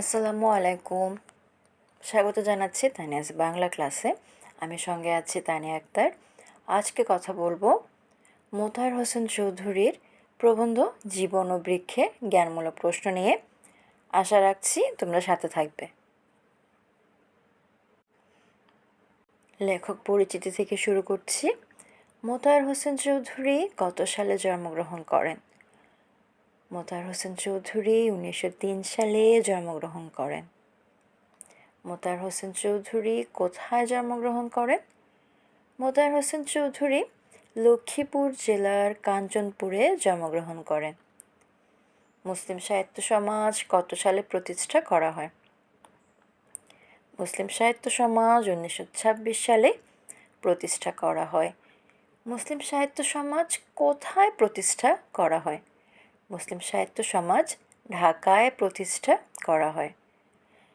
আসসালামু আলাইকুম। স্বাগত জানাচ্ছি তানিয়াস বাংলা ক্লাসে। আমি সঙ্গে আছি তানিয়া আক্তার। আজকে কথা বলব মোতাহার হোসেন চৌধুরীর প্রবন্ধ জীবন ও বৃক্ষে জ্ঞানমূলক প্রশ্ন নিয়ে। আশা রাখছি তোমরা সাথে থাকবে। লেখক পরিচিতি থেকে শুরু করছি। মোতাহার হোসেন চৌধুরী গত সালে জন্মগ্রহণ করেন? মোতার হোসেন চৌধুরী উনিশশো তিন সালে জন্মগ্রহণ করেন। মোতার হোসেন চৌধুরী কোথায় জন্মগ্রহণ করেন? মোতার হোসেন চৌধুরী লক্ষ্মীপুর জেলার কাঞ্চনপুরে জন্মগ্রহণ করেন। মুসলিম সাহিত্য সমাজ কত সালে প্রতিষ্ঠা করা হয়? মুসলিম সাহিত্য সমাজ উনিশশো ছাব্বিশ সালে প্রতিষ্ঠা করা হয়। মুসলিম সাহিত্য সমাজ কোথায় প্রতিষ্ঠা করা হয়? মুসলিম সাহিত্য সমাজ ঢাকায় প্রতিষ্ঠা করা হয়।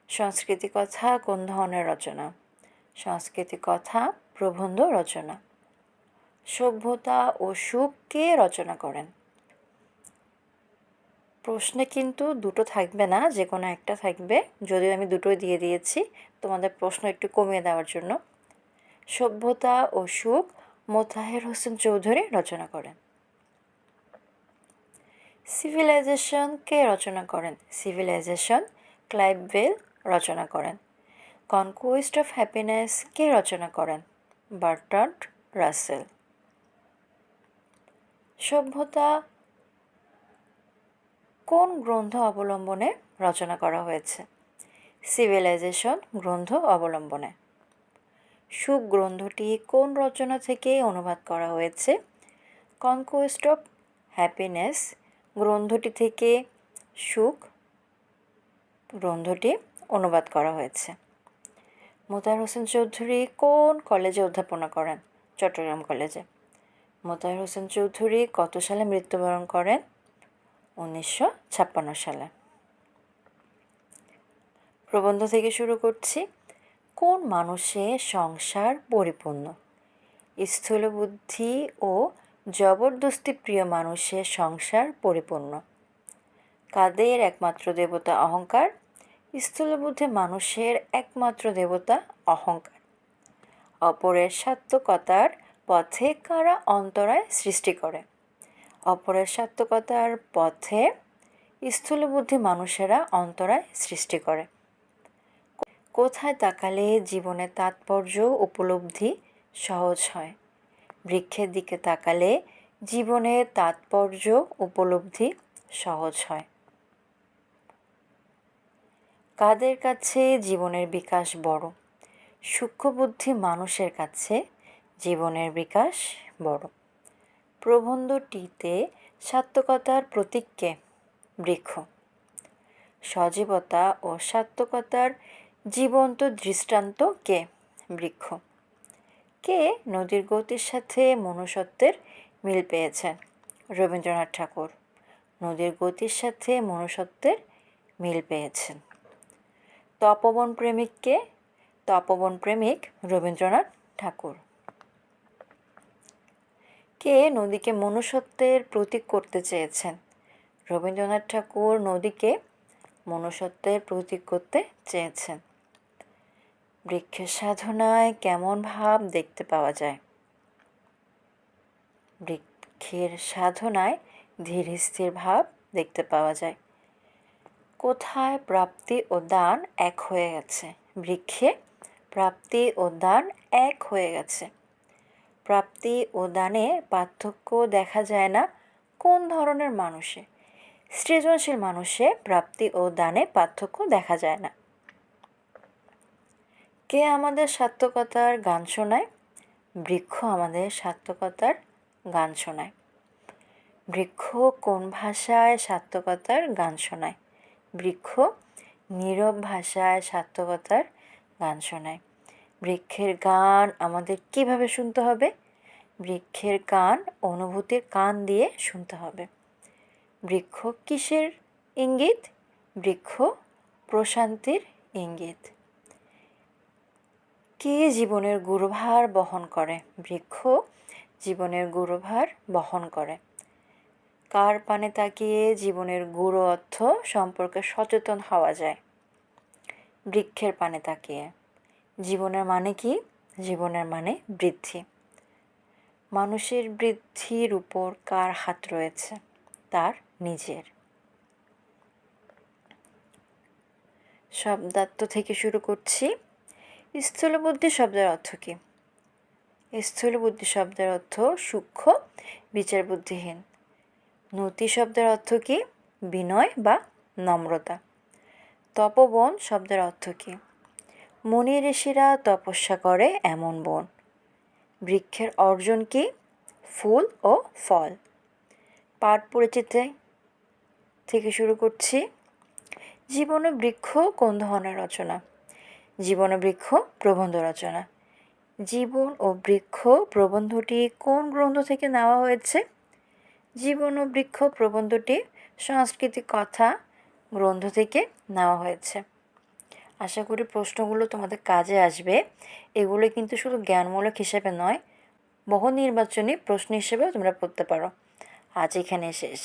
সংস্কৃতি কথা কোন ধরনের রচনা। সংস্কৃতি কথা, প্রবন্ধ রচনা। সভ্যতা ও সুখ কে রচনা করেন? প্রশ্নে কিন্তু দুটো থাকবে না যে কোনো একটা থাকবে। যদিও আমি দুটোই দিয়ে দিয়েছি, তোমাদের প্রশ্ন একটু কমিয়ে দেওয়ার জন্য। সভ্যতা ও সুখ, মোতাহের হোসেন চৌধুরী রচনা করেন। সিভিলাইজেশন কে রচনা করেন? সিভিলাইজেশন ক্লাইভেল রচনা করেন। কনকোয়েস্ট অফ হ্যাপিনেস কে রচনা করেন? বার্ট্রান্ড রাসেল সভ্যতা কোন গ্রন্থ অবলম্বনে রচনা করা হয়েছে? সিভিলাইজেশন গ্রন্থ অবলম্বনে। সুখ গ্রন্থটি কোন রচনা থেকে অনুবাদ করা হয়েছে? কনকোয়েস্ট অফ হ্যাপিনেস গ্রন্থটি থেকে সুখ গ্রন্থটি অনুবাদ করা হয়েছে। মোতাহার হোসেন চৌধুরী কোন কলেজে অধ্যাপনা করেন? চট্টগ্রাম কলেজে। মোতাহার হোসেন চৌধুরী কত সালে মৃত্যুবরণ করেন? উনিশশো ছাপ্পান্ন সালে। প্রবন্ধ থেকে শুরু করছি। কোন মানুষের সংসার পরিপূর্ণ? স্থূল বুদ্ধি ও জবরদস্তি প্রিয় মানুষের সংসার পরিপূর্ণ। কাদের একমাত্র দেবতা অহংকার? স্থূলবুদ্ধি মানুষের একমাত্র দেবতা অহংকার। অপরের সাত্ত্বকতার পথে কারা অন্তরায় সৃষ্টি করে? অপরের সাত্ত্বকতার পথে স্থূলবুদ্ধি মানুষেরা অন্তরায় সৃষ্টি করে। কোথায় তাকালে জীবনের তাৎপর্য উপলব্ধি সহজ হয়? বৃক্ষের দিকে তাকালে জীবনের তাৎপর্য, উপলব্ধি সহজ হয়। কাদের কাছে জীবনের বিকাশ বড়? সূক্ষ্মবুদ্ধি মানুষের কাছে জীবনের বিকাশ বড়। প্রবন্ধটিতে সাত্ত্বকতার প্রতীককে বৃক্ষ। সজীবতা ও সাত্ত্বকতার জীবন্ত দৃষ্টান্তকে বৃক্ষ। কে নদীর গতির সাথে মনুষ্যত্বের মিল পেয়েছেন রবীন্দ্রনাথ ঠাকুর, নদীর গতির সাথে মনুষ্যত্বের মিল পেয়েছেন। তপবন প্রেমিককে তপবন প্রেমিক রবীন্দ্রনাথ ঠাকুর। কে নদীকে মনুষ্যত্বের প্রতীক করতে চেয়েছেন? রবীন্দ্রনাথ ঠাকুর নদীকে মনুষ্যত্বের প্রতীক করতে চেয়েছেন। বৃক্ষের সাধনায় কেমন ভাব দেখতে পাওয়া যায়? বৃক্ষের সাধনায় ধীর স্থির ভাব দেখতে পাওয়া যায়। কোথায় প্রাপ্তি ও দান এক হয়ে গেছে? বৃক্ষে প্রাপ্তি ও দান এক হয়ে গেছে। প্রাপ্তি ও দানে পার্থক্য দেখা যায় না কোন ধরনের মানুষে? সৃজনশীল মানুষে প্রাপ্তি ও দানে পার্থক্য দেখা যায় না। কে আমাদের সার্থকতার গান শোনায়? বৃক্ষ আমাদের সার্থকতার গান শোনায়। বৃক্ষ কোন ভাষায় সার্থকতার গান শোনায়? বৃক্ষ নীরব ভাষায় সার্থকতার গান শোনায়। বৃক্ষের গান আমাদের কীভাবে শুনতে হবে? বৃক্ষের গান অনুভূতির কান দিয়ে শুনতে হবে। বৃক্ষ কিসের ইঙ্গিত? বৃক্ষ প্রশান্তির ইঙ্গিত। কে জীবনের গুরুভার বহন করে? বৃক্ষ জীবনের গুরুভার বহন করে। কার পানে তাকিয়ে জীবনের গুরু অর্থ সম্পর্কে সচেতন হওয়া যায়? বৃক্ষের পানে তাকিয়ে। জীবনের মানে কি? জীবনের মানে বৃদ্ধি। মানুষের বৃদ্ধির উপর কার হাত রয়েছে? তার নিজের। শব্দার্থ থেকে শুরু করছি। স্থূলবুদ্ধি শব্দের অর্থ কী? স্থূলবুদ্ধি শব্দের অর্থ সূক্ষ্ম বিচার বুদ্ধিহীন নতি শব্দের অর্থ কী? বিনয় বা নম্রতা। তপবন শব্দের অর্থ কী? মুনি ঋষিরা তপস্যা করে এমন বন। বৃক্ষের অর্জন কি? ফুল ও ফল। পাঠ পরিচিতি থেকে শুরু করছি। জীবন বৃক্ষ কোন ধরনের রচনা? জীবন ও বৃক্ষ প্রবন্ধ রচনা। জীবন ও বৃক্ষ প্রবন্ধটি কোন গ্রন্থ থেকে নেওয়া হয়েছে? জীবন ও বৃক্ষ প্রবন্ধটি সাংস্কৃতিক কথা গ্রন্থ থেকে নেওয়া হয়েছে। আশা করি প্রশ্নগুলো তোমাদের কাজে আসবে। এগুলো কিন্তু শুধু জ্ঞানমূলক হিসেবে নয়, বহু নির্বাচনী প্রশ্ন হিসেবেও তোমরা পড়তে পারো। আজ এখানে শেষ।